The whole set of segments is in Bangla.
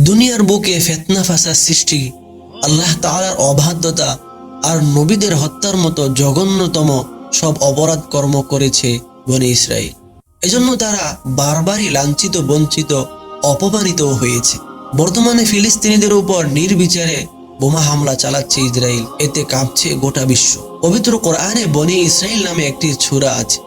দুনিয়ার বুকে ফেতনা ফাসার সৃষ্টি, আল্লাহ তাআলার অবাধ্যতা আর নবীদের হত্যার মতো জঘন্যতম সব অপরাধ কর্ম করেছে বনে ইসরায়েল এজন্য তারা বারবারই লাঞ্ছিত, বঞ্চিত, অপমানিত হয়েছে। বর্তমানে ফিলিস্তিনিদের উপর নির্বিচারে বোমা হামলা চালাচ্ছে ইসরায়েল এতে কাঁপছে গোটা বিশ্ব। পবিত্র কোরআনে বনে ইসরায়েল নামে একটি ছুরা আছে।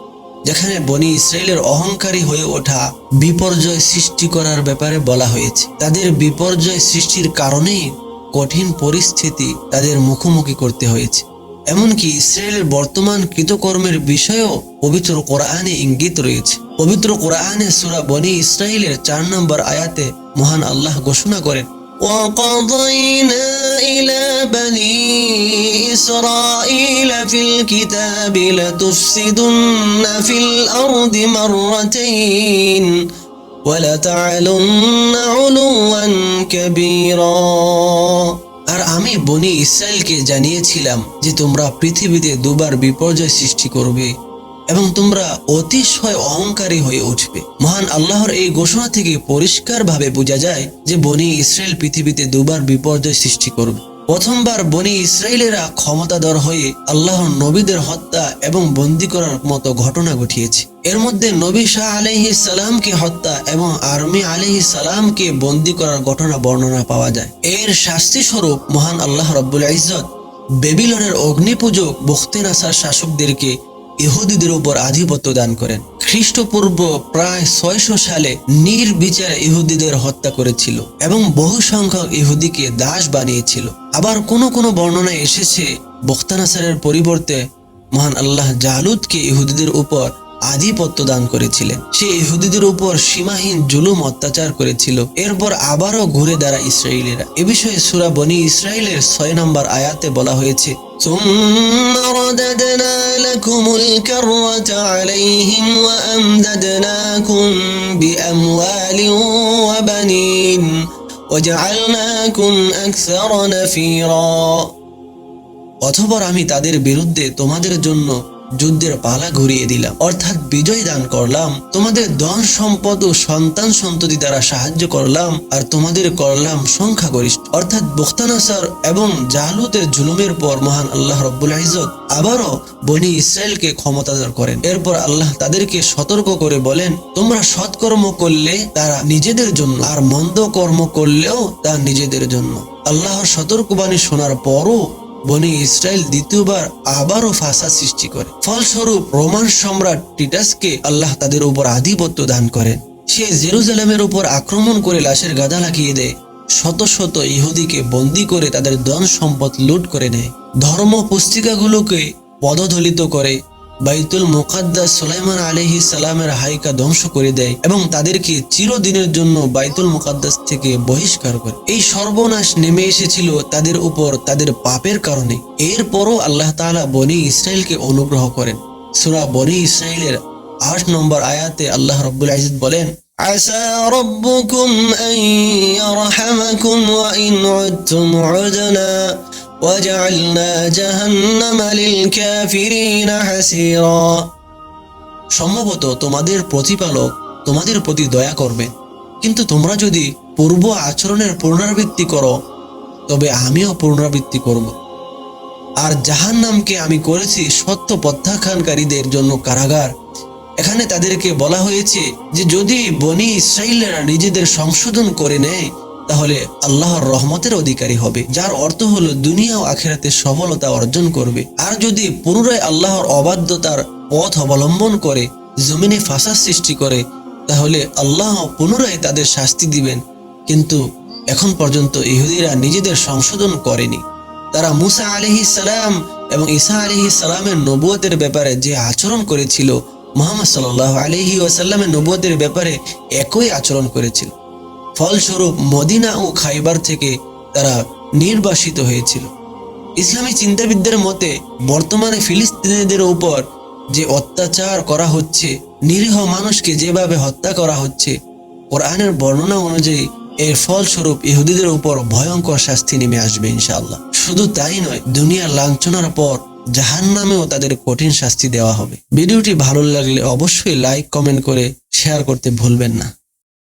যেখানে বনি ইসরায়েলের অহংকারী হয়ে ওঠা বিপর্যয় সৃষ্টি করার ব্যাপারে বলা হয়েছে। তাদের বিপর্যয় সৃষ্টির কারণেই কঠিন পরিস্থিতি তাদের মুখোমুখি করতে হয়েছে। এমনকি ইসরায়েলের বর্তমান কৃতকর্মের বিষয়েও পবিত্র কোরআনে ইঙ্গিত রয়েছে। পবিত্র কোরআনে সুরা বনি ইসরায়েলের চার নম্বর আয়াতে মহান আল্লাহ ঘোষণা করেন وقضينا إلى بني إسرائيل في الكتاب لتفسدن في الأرض مرتين ولتعلن علوا كبيرا আর আমি বনি ইসরায়েলকে জানিয়েছিলাম যে তোমরা পৃথিবীতে দুবার বিপর্যয় সৃষ্টি করবে এবং তোমরা অতিশয় অহংকারী হয়ে উঠবে। মহান আল্লাহর এই ঘোষণা থেকে পরিষ্কারভাবে বোঝা যায় যে বনি ইসরায়েল পৃথিবীতে দুবার বিপর্যয় সৃষ্টি করবে। প্রথমবার বনি ইসরায়েলেরা ক্ষমতাধর হয়ে আল্লাহর নবীদের হত্যা এবং বন্দী করার মতো ঘটনা ঘটিয়েছে। এর মধ্যে নবী শাহ আলহি সালামকে হত্যা এবং আর্মি আলহি সালামকে বন্দী করার ঘটনা বর্ণনা পাওয়া যায়। এর শাস্তি স্বরূপ মহান আল্লাহ রব্বুল ইজত বেবিলনের অগ্নিপূজক বখতেনাসার শাসকদেরকে ইহুদিদের উপর আধিপত্য দান করেন। খ্রিস্টপূর্ব প্রায় ছয়শো সালে নির্বিচারে ইহুদিদের হত্যা করেছিল এবং বহু সংখ্যক ইহুদিকে দাস বানিয়েছিল। আবার কোন কোনো বর্ণনায় এসেছে, বখতানাসারের পরিবর্তে মহান আল্লাহ জালুদকে ইহুদিদের উপর আধিপত্য দান করেছিলেন সে ইহুদিদের উপর সীমাহীন জুলুম অত্যাচার করেছিল এরপর আবারও ঘুরে দাঁড়ায় ইসরায়েলেরা এ বিষয়ে সুরা বনি ইসরায়েলের ছয় নম্বর আয়াতে বলা হয়েছে ثم رددنا لكم الكرة عليهم وأمددناكم بأموال وبنين وجعلناكم أكثر نفيرا অথবা আমি তাদের বিরুদ্ধে তোমাদের জন্য যুদ্ধের পালা ঘুরিয়ে দিলাম। অর্থাৎ বিজয় দান করলাম। তোমাদের ধন সম্পদ ও সন্তান সন্ততি দ্বারা সাহায্য করলাম আর তোমাদের করলাম সংখ্যাগরিষ্ঠ। অর্থাৎ বখতানাসার এবং জাহালুতের জুলুমের পর মহান আল্লাহ রব্বুল ইজত আবারও বনি ইসরায়েলকে ক্ষমতাধর করেন। এরপর আল্লাহ তাদেরকে সতর্ক করে বলেন, তোমরা সৎকর্ম করলে তারা নিজেদের জন্য আর মন্দ কর্ম করলেও তা নিজেদের জন্য। আল্লাহর সতর্কবাণী শোনার পরও বনি ইসরায়েল দ্বিতীয়বার আবারও ফাঁসা সৃষ্টি করে। ফলস্বরূপ রোমান সম্রাট টিটাসকে আল্লাহ তাদের উপর আধিপত্য দান করেন। সে জেরুজালেমের উপর আক্রমণ করে লাশের গাদা লাগিয়ে দেয়। শত শত ইহুদিকে বন্দি করে তাদের ধন সম্পদ লুট করে নেয়। ধর্ম পুস্তিকাগুলোকে পদধলিত করে। বাইতুল মুকাদ্দাস সুলাইমান আলহি সালামের হাইকা ধ্বংস করে দেয় এবং তাদেরকে চিরদিনের জন্য বাইতুল মুকাদ্দাস থেকে বহিষ্কার করে এই সর্বনাশ নেমে এসেছিল তাদের উপর তাদের পাপের কারণে এরপরও আল্লাহ তাআলা বনি ইসরায়েলকে অনুগ্রহ করেন সূরা বনি ইসরায়েলের আট নম্বর আয়াতে আল্লাহ রব্বুল আজিজ বলেন عسى ربكم أن يرحمكم وإن عدتم عدنا وجعلنا جهنم للكافرين حسيرا সম্ভবত তোমাদের প্রতিপালক তোমাদের প্রতি দয়া করবে কিন্তু তোমরা যদি পূর্ব আচরণের পুনরাবৃত্তি করো তবে আমিও পুনরাবৃত্তি করব আর জাহান নামকে আমি করেছি সত্য প্রত্যাখ্যানকারীদের জন্য কারাগার এখানে তাদেরকে বলা হয়েছে যে যদি বনি ইসরায়েলরা নিজেদের সংশোধন করে নেয় তাহলে আল্লাহর রহমতের অধিকারী হবে, যার অর্থ হলো দুনিয়া ও আখেরাতে সফলতা অর্জন করবে। আর যদি পুনরায় আল্লাহর অবাধ্যতার পথ অবলম্বন করে, জমিনে ফাঁসার সৃষ্টি করে, তাহলে আল্লাহ পুনরায় তাদের শাস্তি দিবেন। কিন্তু এখন পর্যন্ত ইহুদিরা নিজেদের সংশোধন করেনি। তারা মুসা আলহি সালাম এবং ঈসা আলহি সালামের নবুয়তের ব্যাপারে যে আচরণ করেছিল, মোহাম্মদ সাল্লাহ আলহি ওয়াসাল্লামের নবুয়তের ব্যাপারে একই আচরণ করেছিল। ফলস্বরূপ মদিনা ও খাইবার থেকে তারা নির্বাসিত হয়েছিল। ইসলামী চিন্তাবিদদের মতে, বর্তমানে ফিলিস্তিনিদের উপর যে অত্যাচার করা হচ্ছে, নিরীহ মানুষকে যেভাবে হত্যা করা হচ্ছে, কোরআনের বর্ণনা অনুযায়ী এর ফলস্বরূপ ইহুদিদের উপর ভয়ঙ্কর শাস্তি নেমে আসবে ইনশাআল্লাহ। শুধু তাই নয়, দুনিয়ার লাঞ্ছনার পর জাহান নামেও তাদের কঠিন শাস্তি দেওয়া হবে। ভিডিওটি ভালো লাগলে অবশ্যই লাইক, কমেন্ট করে শেয়ার করতে ভুলবেন না।